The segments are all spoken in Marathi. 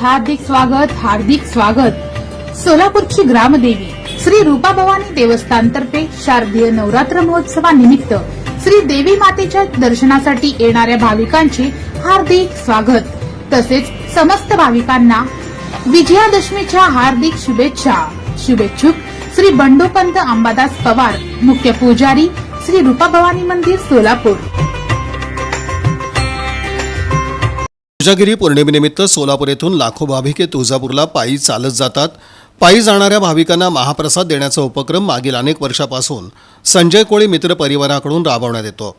हार्दिक स्वागत हार्दिक स्वागत. सोलापूरची ग्रामदेवी श्री रूपा भवानी देवस्थानतर्फे शारदीय नवरात्र महोत्सवानिमित्त श्री देवी मातेच्या दर्शनासाठी येणाऱ्या भाविकांचे हार्दिक स्वागत. तसेच समस्त भाविकांना विजयादशमीच्या हार्दिक शुभेच्छा. शुभेच्छुक श्री बंडोपंत अंबादास पवार मुख्य पुजारी श्री रूपा भवानी मंदिर सोलापूर. कोजागिरी पौर्णिमेनिमित्त सोलापूर येथून लाखो भाविक हे तुळजापूरला पायी चालत जातात. पायी जाणाऱ्या भाविकांना महाप्रसाद देण्याचा उपक्रम मागील अनेक वर्षापासून संजय कोळी मित्र परिवाराकडून राबवण्यात येतो.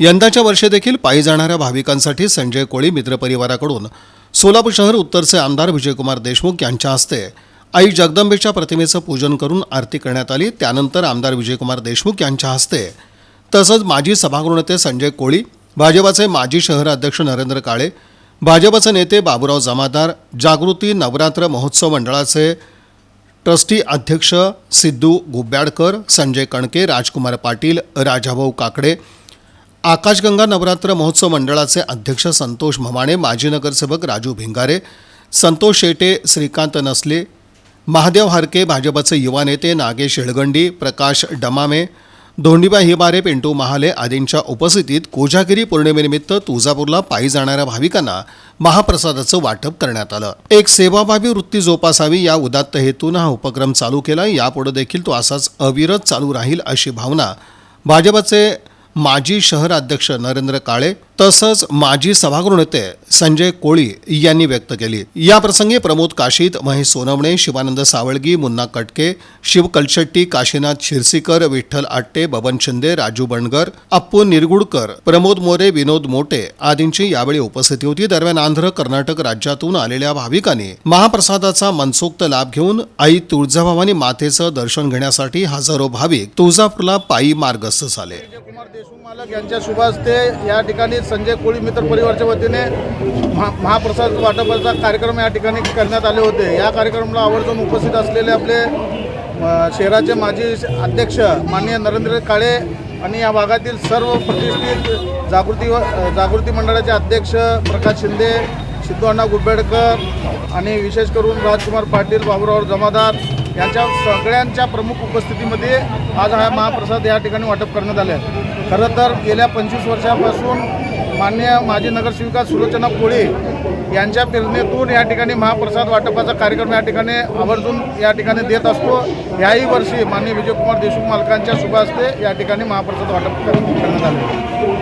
यंदाच्या वर्षी देखील पायी जाणाऱ्या भाविकांसाठी संजय कोळी मित्र परिवाराकडून सोलापूर शहर उत्तरचे आमदार विजयकुमार देशमुख यांच्या हस्ते आई जगदंबेच्या प्रतिमेचं पूजन करून आरती करण्यात आली. त्यानंतर आमदार विजयकुमार देशमुख यांच्या हस्ते तसंच माजी सभागृह नेते संजय कोळी भाजपाचे माजी शहर अध्यक्ष नरेंद्र काळे भाजपचे नेते बाबुराव जमादार जागृती नवरात्र महोत्सव मंडळाचे ट्रस्टी अध्यक्ष सिद्धू गुब्याडकर संजय कणके राजकुमार पाटील राजाभाऊ काकडे आकाशगंगा नवरात्र महोत्सव मंडळाचे अध्यक्ष संतोष भमाणे माजी नगरसेवक राजू भिंगारे संतोष शेटे श्रीकांत नसले महादेव हारके भाजपचे युवा नेते नागेश हिळगंडी प्रकाश डमामे धोंडीबा हिबारे पिंटू महाले आदींच्या उपस्थितीत कोजागिरी पौर्णिमेनिमित्त तुळजापूरला पायी जाणाऱ्या भाविकांना महाप्रसादाचं वाटप करण्यात आलं. एक सेवाभावी वृत्ती जोपासावी या उदात्त हेतून हा उपक्रम चालू केला. यापुढे देखील तो असाच अविरत चालू राहील अशी भावना भाजपचे माजी शहर अध्यक्ष नरेंद्र काळे तसंच माजी सभागृह नेते संजय कोळी यांनी व्यक्त केली. याप्रसंगी प्रमोद काशीत महेश सोनवणे शिवानंद सावळगी मुन्ना कटके शिव कलशेट्टी काशीनाथ शिरसीकर विठ्ठल आट्टे बबन शिंदे राजू बणगर अप्पू निरगुडकर प्रमोद मोरे विनोद मोटे आदींची यावेळी उपस्थिती होती. दरम्यान आंध्र कर्नाटक राज्यातून आलेल्या भाविकांनी महाप्रसादाचा मनसोक्त लाभ घेऊन आई तुळजाभवानी मातेचं दर्शन घेण्यासाठी हजारो भाविक तुळजापूरला पायी मार्गस्थ झाले. यांच्या शुभ या ठिकाणी संजय कोळी मित्र परिवारच्या वतीने महा महाप्रसाद वाटपाचा कार्यक्रम या ठिकाणी करण्यात आले होते. या कार्यक्रमाला आवर्जून उपस्थित असलेले आपले शहराचे माजी अध्यक्ष माननीय नरेंद्र काळे आणि या भागातील सर्व प्रतिष्ठित जागृती व जागृती मंडळाचे अध्यक्ष प्रकाश शिंदे सिद्धू अण्णा गुडबेडकर आणि विशेष करून राजकुमार पाटील बाबूराव जमादार यांच्या सगळ्यांच्या प्रमुख उपस्थितीमध्ये आज हा महाप्रसाद या ठिकाणी वाटप करण्यात आले आहे. खरं तर गेल्या पंचवीस वर्षापासून माननीय माजी नगरसेविका सुलोचना कोळे यांच्या प्रेरणेतून या ठिकाणी महाप्रसाद वाटपाचा कार्यक्रम या ठिकाणी आवर्जून या ठिकाणी देत असतो. याही वर्षी माननीय विजयकुमार देशमुख मालकांच्या शुभ हस्ते या ठिकाणी महाप्रसाद वाटप करण्यात आले.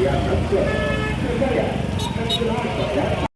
やったっけ?これだよ。そんな気持ちはあるからね。